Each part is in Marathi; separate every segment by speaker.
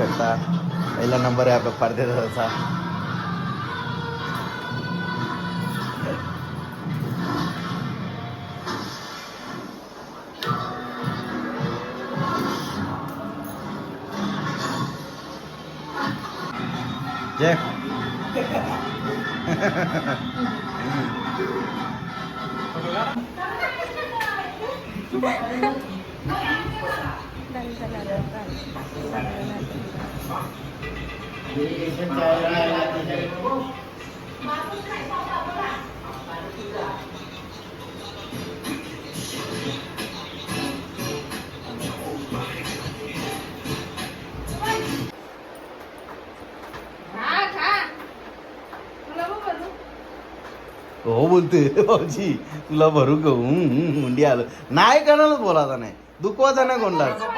Speaker 1: शकता पहिला नंबर आहे आपला परदेशाचा जय
Speaker 2: तुला
Speaker 1: हो बोलते भाऊजी. तुला भरू का? हम्म, हम्म, मुंडी आलं. नाही कोणालाच बोलायचा नाही. दुखवायचा नाही कोणला बस
Speaker 2: काय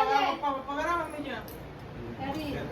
Speaker 2: कमी ते इथे कोण मात्रेंचे किती लावल्या तपोबा
Speaker 3: अजून मामा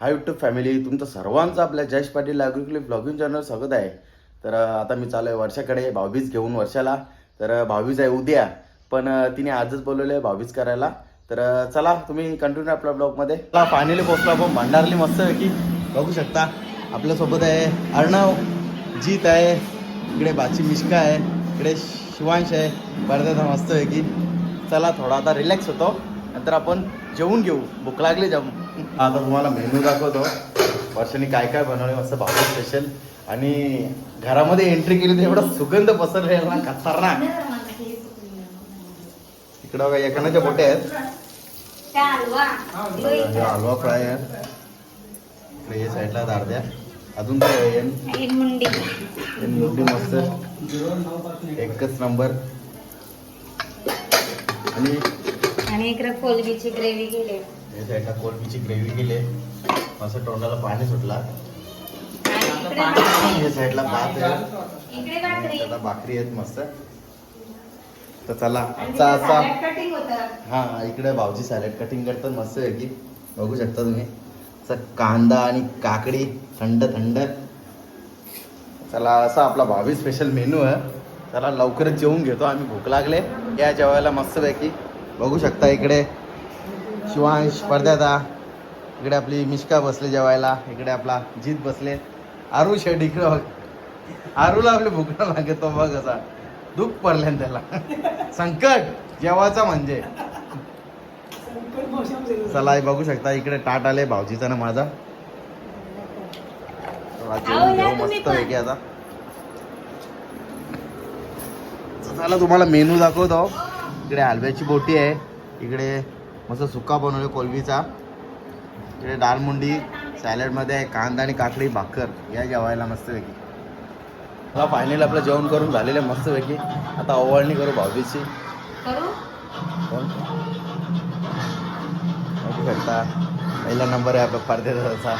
Speaker 1: हाय युट्यूब फॅमिली तुमचं सर्वांचं आपल्या जयश पाटील ॲग्रिकली ब्लॉगिंग चॅनल स्वागत आहे. तर आता मी चालू आहे वर्षाकडे भाऊबीज घेऊन वर्षाला. तर अं, भाऊबीज आहे उद्या पण तिने आजच बोलवलं आहे भाऊबीज करायला. तर चला तुम्ही कंटिन्यू आपल्या ब्लॉगमध्ये चला फायनली पोहोचलो आपण भांडारली मस्त आहे की बघू शकता आपल्यासोबत आहे अर्णव जीत आहे. इकडे बाची मिश्का आहे. इकडे शिवांश आहे. पडद्याचा मस्त आहे की चला थोडा आता रिलॅक्स होतो. नंतर आपण जेवून घेऊ. भूक लागली जाऊ आता तुम्हाला मेनू दाखवतो. वर्षाने काय काय बनवले मस्त भाऊ स्पेशल आणि घरामध्ये एंट्री केली तर एवढा सुगंध पसरलेला ना खतरनाक. इकडं बघा एकानाच्या बोटे आहेत.
Speaker 2: काय हलवा.
Speaker 1: हे फ्राय आहे. इकडे हे साईडला दारद्या अजून काय
Speaker 2: मुंडी.
Speaker 1: मस्त. एकच नंबर. आणि
Speaker 2: आणि इकडे कोलबीची ग्रेव्ही केली
Speaker 1: हे साईडला कोलबीची ग्रेव्ही केली मस्त तोंडाला पाणी सुटला. हे साईडला भात आहे. त्याला भाकरी आहेत मस्त. तर चला आजचा असा हा इकडे भाऊजी सॅलेड कटिंग करतात मस्त आहे की बघू शकता तुम्ही. असं कांदा आणि काकडी थंड थंड. चला असा आपला भावी स्पेशल मेनू आहे. चला लवकरच जेवून घेतो. आम्ही भूक लागले. या जेवायला मस्त पैकी. बघू शकता इकडे. शिवांश पडद्याचा इकडे आपली मिश्का बसले जेवायला. इकडे आपला जीत बसले. आरू शेड इकडे बघ. आरूला आपली भूक नाही लागत तो बघ असा. दुःख पडले त्याला. संकट जेवायचा म्हणजे. चला बघू शकता इकडे टाट आले भाऊजीचा ना माझा. मस्त. पैकी आता. चला तुम्हाला मेनू दाखवतो. इकडे हलव्याची बोटी आहे. इकडे मस्त सुका बनवले कोलबीचा इकडे दालमुंडी सॅलडमध्ये आहे कांदा आणि काकडी भाकर. या जेवायला मस्तपैकी. मला फायनल आपलं जेवण करून झालेलं आहे मस्तपैकी. आता ओवाळणी करू भाऊबीची शकता पहिला नंबर आहे आपला परदेशाचा.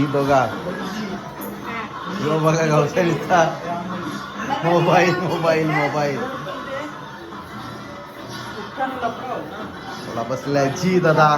Speaker 1: ही बघा. यो बघा गावसानीचा मोबाईल मोबाईल मोबाईल. बसलाय जी दादा.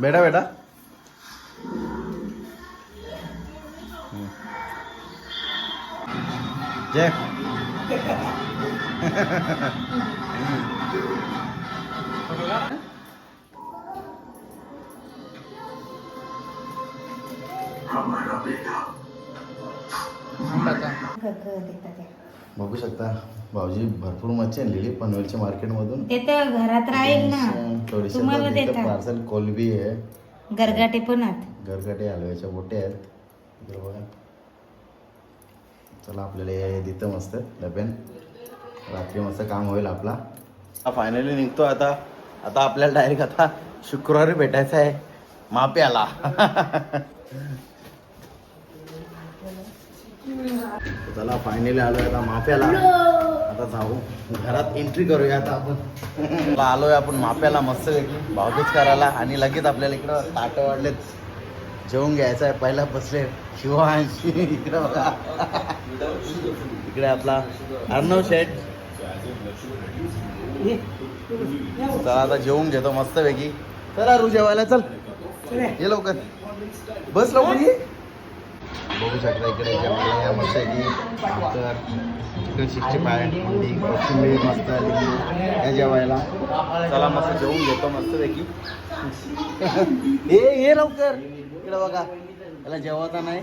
Speaker 1: बेटा बेटा. जय बघू शकता. भाऊजी भरपूर मच्छी आणलेली पनवेलच्या मार्केटमधून
Speaker 3: ते तर घरात राहील ना. तुम्हाला देतात.
Speaker 1: पार्सल कोलबी आहे.
Speaker 3: गरगाटे पण आहेत.
Speaker 1: गरगटे हलव्याच्या बोटे आहेत. इकडे बघा. चला आपल्याला हे देतं मस्त डब्यान रात्री मस्त काम होईल आपला. फायनली निघतो आता. आता आपल्याला डायरेक्ट आता शुक्रवारी भेटायचं आहे. माप्याला चला फायनली आलोय आता माप्याला आता जाऊ. घरात एंट्री करूया आता आपण. आलोय आपण माप्याला मस्त भावबीज करायला आणि लगेच आपल्याला इकडं ताट वाढलेत. जेवून घ्यायचं आहे. पहिला बसले. शिवांश इकडे बघा. इकडे आपला अर्णव शेठ. चला आता जेवून घेतो मस्त पैकी. चला रू जेवायला चल. ये लवकर. बस लवकर ये. बघू शकता इकडे जेवायला या मस्त पैकी भाकर चिकन सिक्स्टी फाय अंडी कोथिंबीर मस्त लिंबू या जेवायला. चला मस्त जेवून घेतो मस्त पैकी. ए ये लवकर. इकडे बघा. त्याला जेवायचा नाही.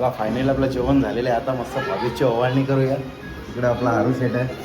Speaker 1: मला फायनल आपलं जेवण झालेलं आहे. आता मस्त भाभीची ओवाळणी करूया. इकडे आपला हारू सेट आहे.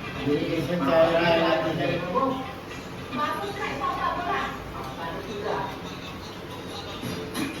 Speaker 1: Thank you.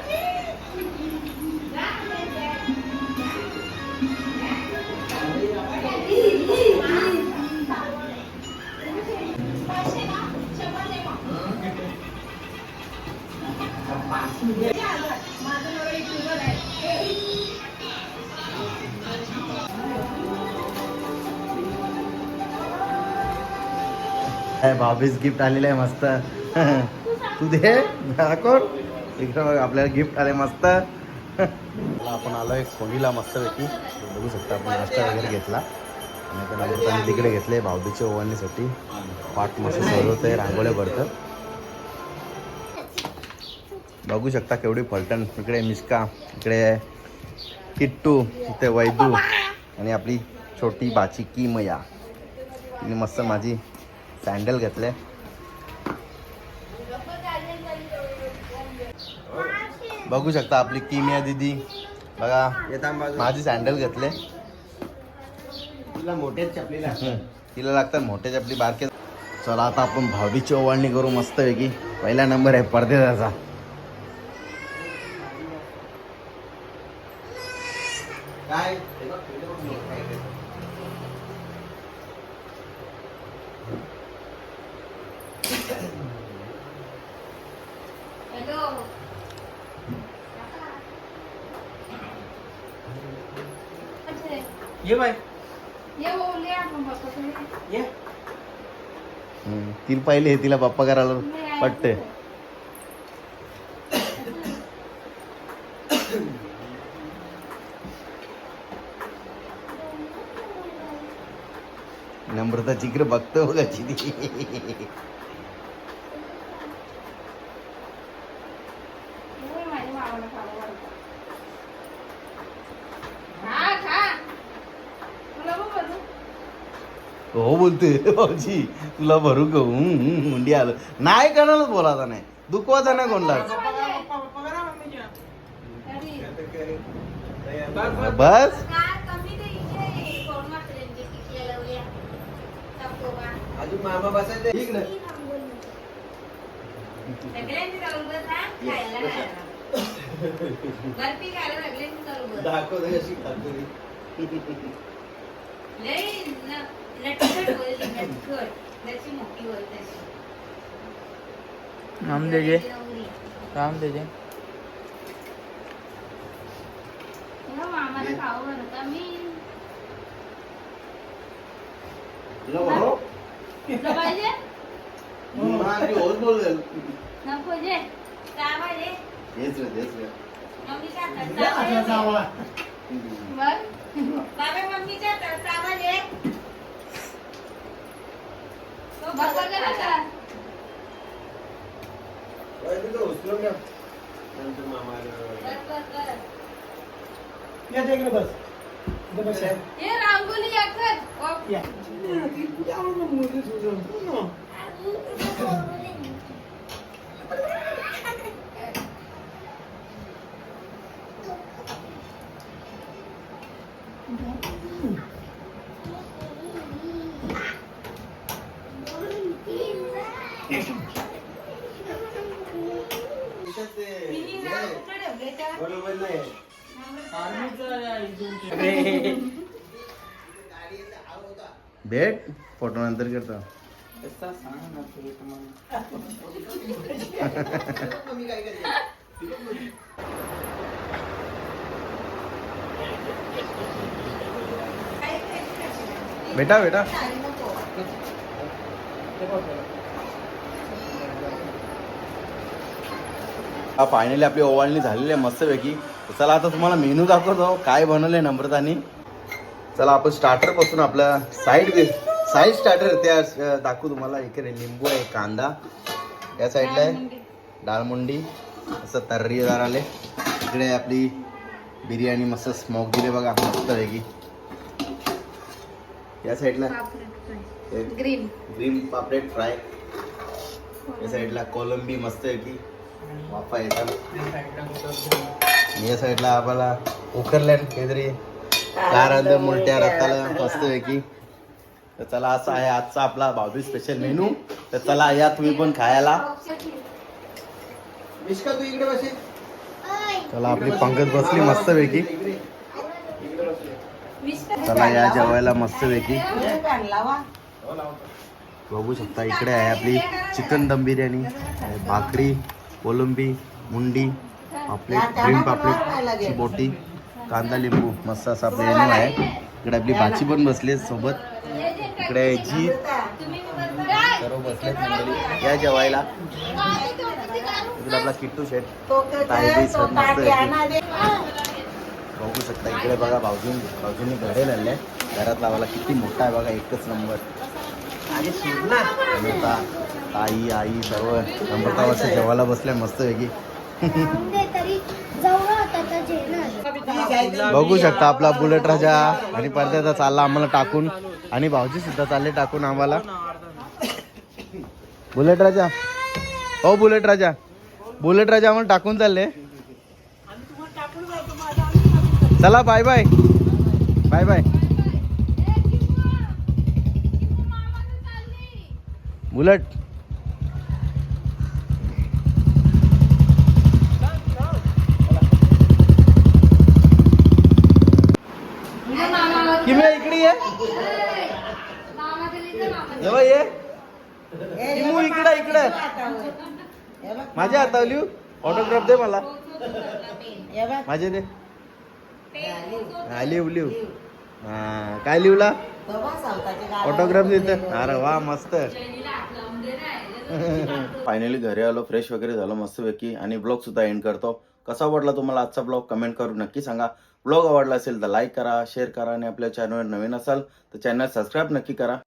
Speaker 1: भाभीच गिफ्ट आलेलं आहे मस्त. तू दे कोण? इकडं बघ आपल्याला गिफ्ट आले मस्त. आपण आलोय खोलीला मस्त पैकी. बघू शकता आपण नाश्ता वगैरे घेतला. आणि आता नंतर तिकडे घेतले भाऊबीच्या ओवाळणीसाठी. पाठ मस्त सजवत आहे रांगोळ्या भरतं बघू शकता केवढी फलटण. इकडे मिश्का इकडे किट्टू इथे वैदू आणि आपली छोटी बाची की मया मस्त माझी सँडल घेतले. बघू शकता आपली किमिया दिदी. बघा माझी सँडल घेतले.
Speaker 4: तुला मोठेच चपलेला.
Speaker 1: तिला लागतात मोठ्या आपली बारके. चला आता आपण भावीची ओवाळणी करू मस्त पैकी पहिला नंबर आहे पडदेचा
Speaker 4: काय
Speaker 2: हॅलो
Speaker 4: ये बाय.
Speaker 2: ये बोलले आपण बाप्पाकडे.
Speaker 4: ये.
Speaker 1: हम्म, तिला पहिले तिला पप्पा करायला. पटते. नम्रता चिकर बघतो बघा ती
Speaker 2: होय, माझ्या मामाला खावं वाटतं. खा, खा. तुला बघ बघू.
Speaker 1: हो बोलते भाऊजी तुला भरू का? मुंडी आलं. नाही कोणालाच बोलायचा नाही. दुखवायचा नाही कोणला बस.
Speaker 4: दाखव
Speaker 5: नाम देजे. नाम देजे
Speaker 1: हा.
Speaker 2: नको जे. का पाहिजे
Speaker 1: हेच रे, हेच रे.
Speaker 2: मम्मीच्या हातात बाबा मम्मीच्या हातात पाहिजे? तो बसा करा का?
Speaker 4: उचलून घ्या नंतर मामा
Speaker 2: बस, बस, बस. हे रांगोली एकच. ओ,
Speaker 1: भेट फोटो नंतर करतो. बेटा बेटा फायनली आपली ओवाळणी झालेली आहे मस्तपैकी. तर चला आता तुम्हाला मेनू दाखवतो. काय बनवलंय नम्रतानी. चला आपण स्टार्टरपासून आपला साईड साईड स्टार्टर त्या दाखवू तुम्हाला. इकडे लिंबू आहे कांदा. या साईडला आहे. डाळमुंडी असं तर्रीदार आले. इकडे आपली बिर्याणी मस्त स्मोक दिले बघा मस्तपैकी या साईडला
Speaker 2: ग्रीन
Speaker 1: ग्रीन पापलेट फ्राय. या साईडला कोलंबी मस्त आहे की वाफा येतात. या साईडला आम्हाला उकरलॅन काहीतरी कार मोठ्या रताला मस्त तर चला असा आहे आजचा आपला भावबी स्पेशल मेनू तर चला या तुम्ही पण खायला.
Speaker 4: मिश्का तू इकडे बसेल
Speaker 1: चला आपली पंकज बसली मस्त पैकी चला या जेवायला मस्त पैकी बघू शकता इकडे आहे आपली चिकन दम बिर्याणी भाकरी कोलंबी मुंडी. पापलेट ग्रीन पापलेट बोटी कांदा लिंबू मस्त असा आपला मेनू आहे. इकडे आपली भाची पण बसली सोबत. इकडे जी सर्व बसलेत मंडळी. या जेवायला. इकडे आपला किट्टू शेट सर मस्त बघू शकता इकडे बघा भाऊजी भाऊजींनी घडे लावले घरात लावायला किती मोठा आहे बघा एकच नंबर. ताई आई सर्व. वर्ष जेवायला बसल्या मस्त वेगळी बघू शकता आपला बुलेट राजा आणि परत्याचा चालला आम्हाला टाकून. आणि भाऊजी सुद्धा चालले टाकून आम्हाला. बुलेट राजा. हो बुलेट राजा. बुलेट राजा आम्हाला टाकून चालले. चला bye bye bye bye Bullet किमी इकडे ये जेव्हा ये किमू इकडे इकडे माझ्या हातावर लिहू ऑटोग्राफ दे मला. माझे दे. हा लिहू लिहू हा, काय लिवला? ऑटोग्राफ देत अरे वा मस्त. फायनली घरी आलो फ्रेश वगैरे झालो मस्तपैकी. आणि ब्लॉग सुद्धा एंड करतो. कसा वाटला तुम्हाला आजचा ब्लॉग कमेंट करून नक्की सांगा. ब्लॉग आवडला असेल तर लाईक करा शेअर करा आणि आपल्या चॅनलवर नवीन असाल तर चॅनल सबस्क्राईब नक्की करा.